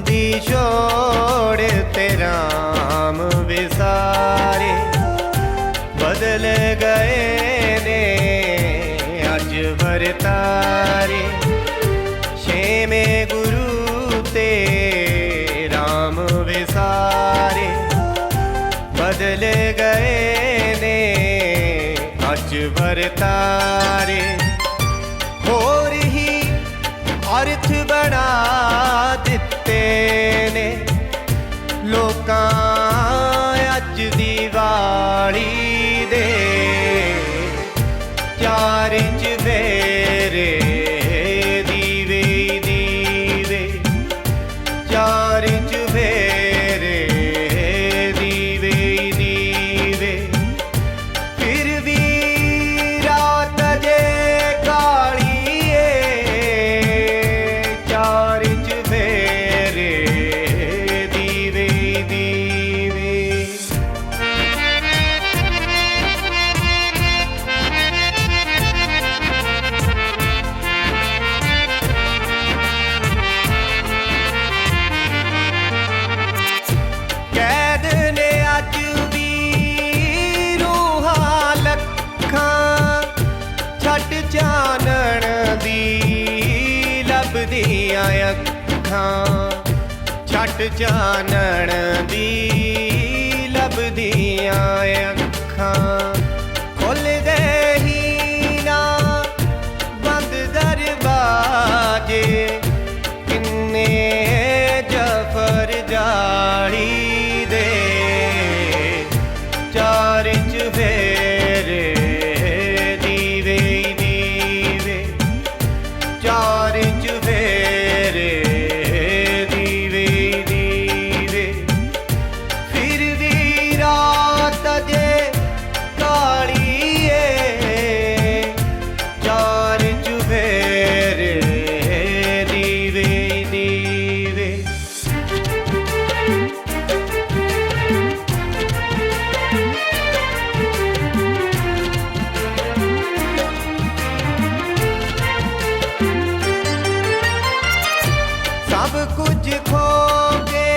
ਬੰਦੀ ਛੋੜ ਤੇ RAM ਵਿਸਾਰੇ ਬਦਲ ਗਏ ਨੇ ਅੱਜ ਵਰਤਾਰੇ ਛੇਵੇਂ ਗੁਰੂ ਤੇ RAM ਵਿਸਾਰੇ ਬਦਲ ਗਏ ਨੇ ਅੱਜ ਵਰਤਾਰੇ ਬਣਾ ਦਿੱਤੇ ਨੇ। ਲੋਕਾਂ ਅੱਜ ਦੀ ਦੀਵਾਲੀ ਦੇ ਚਾਰ ਚਵੇਰੇ ਅੱਖਾਂ ਛੱਡ ਚਾਨਣ ਦੀ ਲੱਭਦੀਆਂ ਅੱਖਾਂ। ਕੁਝ ਖੋ ਕੇ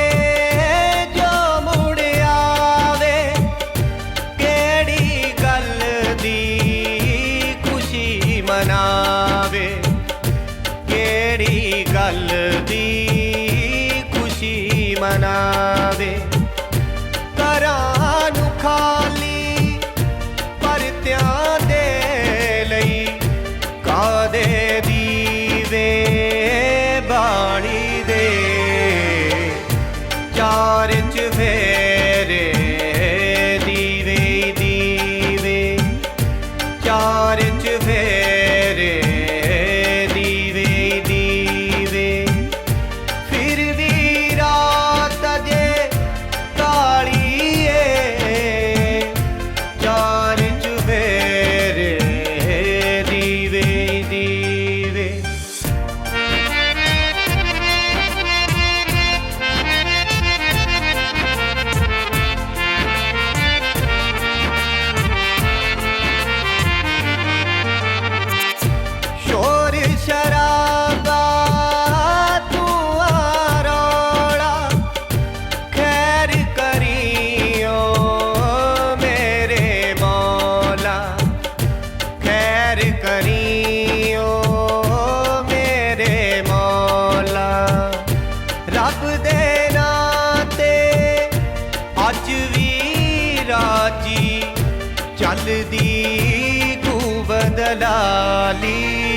ਜੋ ਮੁੜ ਆਵੇ? ਕਿਹੜੀ ਗੱਲ ਦੀ ਖੁਸ਼ੀ ਮਨਾ ਰੱਬ ਦੇ ਨਾਂ ਤੇ ਅੱਜ ਵੀ ਰਾਜੀ ਚੱਲਦੀ ਕੂ ਬਦਲਾਲੀ।